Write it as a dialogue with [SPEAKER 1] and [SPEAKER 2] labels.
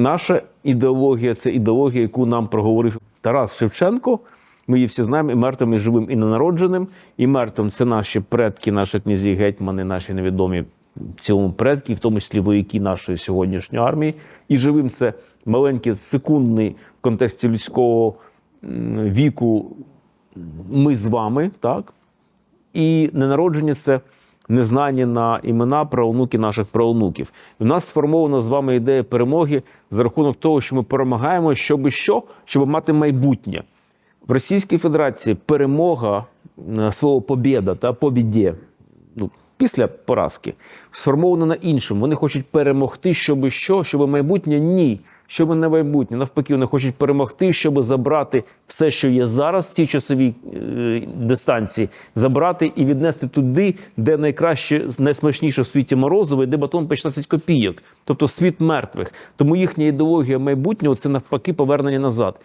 [SPEAKER 1] Наша ідеологія це ідеологія, яку нам проговорив Тарас Шевченко. Ми її всі знаємо і мертвим, і живим, і ненародженим. І мертвим це наші предки, наші князі, гетьмани, наші невідомі в цілому предки, в тому числі вояки нашої сьогоднішньої армії. І живим це маленький секундний в контексті людського віку. Ми з вами, так? І ненароджені це незнані на імена правонуки наших правонуків. В нас сформована з вами ідея перемоги за рахунок того, що ми перемагаємо, щоб що? Щоб мати майбутнє. В Російській Федерації перемога, е, слово побєда та побіді, ну, після поразки, сформовано на іншому. Вони хочуть перемогти, щоб що? Щоб майбутнє ні. Щоб на майбутнє. Навпаки, вони хочуть перемогти, щоб забрати все, що є зараз в цій часовій е, дистанції, забрати і віднести туди, де найкраще, найсмачніше в світі морозиво, де батон по 16 копійок, тобто світ мертвих. Тому їхня ідеологія майбутнього це навпаки повернення назад.